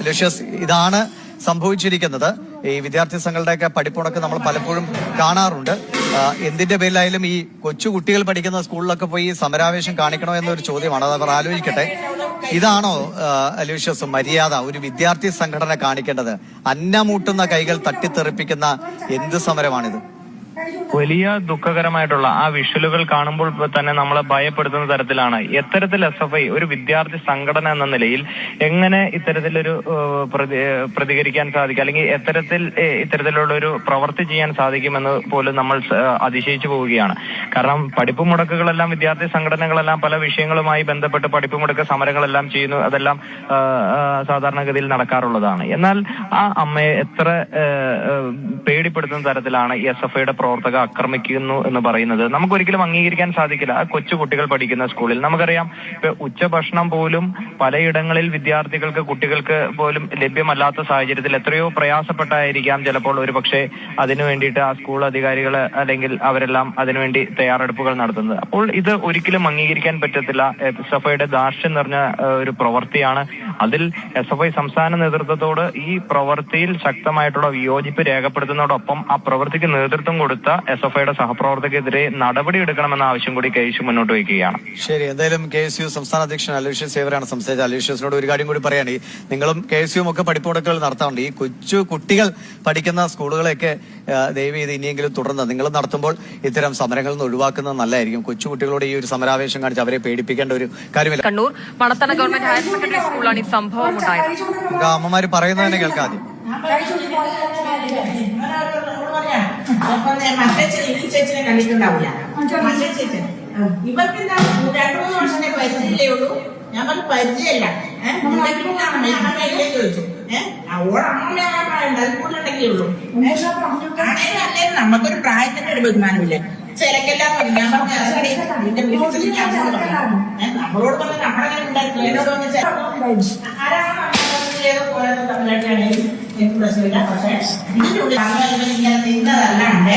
ലുഷ്യസ് ഇതാണ് സംഭവിച്ചിരിക്കുന്നത്. ഈ വിദ്യാർത്ഥി സംഘങ്ങളുടെയൊക്കെ പഠിപ്പുണക്ക് നമ്മൾ പലപ്പോഴും കാണാറുണ്ട്. എന്തിന്റെ പേരിലായാലും ഈ കൊച്ചു കുട്ടികൾ പഠിക്കുന്ന സ്കൂളിലൊക്കെ പോയി സമരാവേശം കാണിക്കണോ എന്നൊരു ചോദ്യമാണ്. അത് അവർ ആലോചിക്കട്ടെ. ഇതാണോ അലൂഷ്യസ് മര്യാദ? ഒരു വിദ്യാർത്ഥി സംഘടന കാണിക്കേണ്ടത്. അന്നമൂട്ടുന്ന കൈകൾ തട്ടിത്തെറിപ്പിക്കുന്ന എന്ത് സമരമാണിത്? വലിയ ദുഃഖകരമായിട്ടുള്ള ആ വിഷ്വലുകൾ കാണുമ്പോൾ തന്നെ നമ്മളെ ഭയപ്പെടുത്തുന്ന തരത്തിലാണ്. എത്തരത്തിൽ എസ് എഫ് ഐ ഒരു വിദ്യാർത്ഥി സംഘടന എന്ന നിലയിൽ എങ്ങനെ ഇത്തരത്തിലൊരു പ്രതികരിക്കാൻ സാധിക്കും? അല്ലെങ്കിൽ എത്തരത്തിൽ ഇത്തരത്തിലുള്ള ഒരു പ്രവൃത്തി ചെയ്യാൻ സാധിക്കുമെന്ന് പോലും നമ്മൾ അതിശയിച്ചു പോവുകയാണ്. കാരണം പഠിപ്പ് മുടക്കുകളെല്ലാം വിദ്യാർത്ഥി സംഘടനകളെല്ലാം പല വിഷയങ്ങളുമായി ബന്ധപ്പെട്ട് പഠിപ്പ് മുടക്ക സമരങ്ങളെല്ലാം ചെയ്യുന്നു. അതെല്ലാം സാധാരണഗതിയിൽ നടക്കാറുള്ളതാണ്. എന്നാൽ ആ അമ്മയെ എത്ര പേടിപ്പെടുത്തുന്ന തരത്തിലാണ് എസ് എഫ് ഐയുടെ പ്രവർത്തക ആക്രമിക്കുന്നു എന്ന് പറയുന്നത് നമുക്ക് ഒരിക്കലും അംഗീകരിക്കാൻ സാധിക്കില്ല. ആ കൊച്ചു കുട്ടികൾ പഠിക്കുന്ന സ്കൂളിൽ. നമുക്കറിയാം ഉച്ചഭക്ഷണം പോലും പലയിടങ്ങളിൽ വിദ്യാർത്ഥികൾക്ക് കുട്ടികൾക്ക് പോലും ലഭ്യമല്ലാത്ത സാഹചര്യത്തിൽ എത്രയോ പ്രയാസപ്പെട്ടായിരിക്കാം ചിലപ്പോൾ ഒരു പക്ഷേ അതിനു വേണ്ടിയിട്ട് ആ സ്കൂൾ അധികാരികൾ അല്ലെങ്കിൽ അവരെല്ലാം അതിനുവേണ്ടി തയ്യാറെടുപ്പുകൾ നടത്തുന്നത്. അപ്പോൾ ഇത് ഒരിക്കലും അംഗീകരിക്കാൻ പറ്റത്തില്ല. എസ് എഫ് ഐയുടെ ദാർഷ്യം നിറഞ്ഞ ഒരു പ്രവൃത്തിയാണ്. അതിൽ എസ് എഫ് ഐ സംസ്ഥാന നേതൃത്വത്തോട് ഈ പ്രവൃത്തിയിൽ ശക്തമായിട്ടുള്ള വിയോജിപ്പ് രേഖപ്പെടുത്തുന്നതോടൊപ്പം ആ പ്രവൃത്തിക്ക് നേതൃത്വം കൊടുത്ത എസ് എഫ് ഐയുടെ സഹപ്രവർത്തകർക്കെതിരെ നടപടി എടുക്കണമെന്ന ആവശ്യം കൂടി കേസ് മുന്നോട്ട് വയ്ക്കുകയാണ്. ശരി എന്തായാലും കെ എസ് യു സംസ്ഥാന അധ്യക്ഷൻ അലൂഷ്യസ് സേവരാണ് സംസാരിച്ചത്. അലൂഷ്യസിനോട് ഒരു കാര്യം കൂടി പറയാണ് നിങ്ങളും കെ എസ് യുവും ഒക്കെ നടത്താറുണ്ട്. ഈ കൊച്ചു കുട്ടികൾ പഠിക്കുന്ന സ്കൂളുകളെയൊക്കെ ദയവ് ചെയ്ത് ഇനിയെങ്കിലും തുടർന്ന് നിങ്ങൾ നടത്തുമ്പോൾ ഇത്തരം സമരങ്ങളിൽ നിന്ന് ഒഴിവാക്കുന്നത് നല്ലതായിരിക്കും. കൊച്ചു കുട്ടികളോട് ഈ ഒരു സമരാവേശം കാണിച്ച് അവരെ പേടിപ്പിക്കേണ്ട ഒരു കാര്യമില്ല. Kannur Panathana government higher secondary സ്കൂളിലാണ് ഈ സംഭവം ഉണ്ടായത്. അമ്മമാര് പറയുന്നത് തന്നെ കേൾക്കാം ആദ്യം അപ്പം മറ്റേ ചേ- ഈ ചേച്ചിനെ കണ്ടിട്ടുണ്ടാവില്ല മറ്റേ ചേച്ചി ഇവർക്ക് എന്താ രണ്ടു മൂന്ന് വർഷത്തെ പരിചയമില്ലേ ഉള്ളൂ ഞാൻ പറഞ്ഞു പരിചയമല്ല അമ്മയില്ലേ ചോദിച്ചു ഏഹ് ഓടെ അമ്മമ്മയാകാൻ പറയണ്ട അത് കൂടുതലുണ്ടെങ്കിലേ ഉള്ളൂ അല്ലേലും നമുക്കൊരു പ്രായത്തിന്റെ ഒരു ബഹുമാനമില്ലേ ചിലക്കെല്ലാം പറഞ്ഞു ഞാൻ പറഞ്ഞു "അസടി, നിന്റെ വീട്ടിൽ ചെല്ലിക്കാൻ അങ്ങോട്ട് പറഞ്ഞു." നമ്മളോട് പറഞ്ഞ നമ്മളെങ്ങനെ ഉണ്ടായിട്ടില്ല എന്നോട് ചെ- ആരാണ് നമ്മളെ ഏതോ പോലെ തമ്മിലായിട്ടാണെങ്കിലും പ്രശ്നമില്ല പക്ഷേ ഇതിനുള്ളിൽ അങ്ങനെ ഇങ്ങനെ നിന്നതല്ലാണ്ട്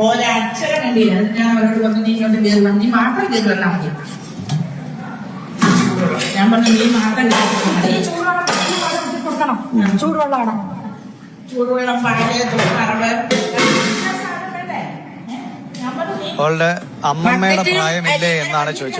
ഒരക്ഷരം കണ്ടില്ല അത് ഞാൻ അവരോട് പറഞ്ഞു നീ ഇങ്ങോട്ട് കയറി വന്നു നീ മാത്രം കയറി വന്നാൽ മതി ഞാൻ പറഞ്ഞു നീ മാത്രം കയറി വന്നാൽ മതി ചൂടുവെള്ളമാണ് ചൂടുവെള്ളം പാൽ തുറവ് ഞാൻ പറഞ്ഞു അവളുടെ അമ്മമ്മയുടെ പ്രായമില്ലേ എന്നാണ് ചോദിച്ചത്.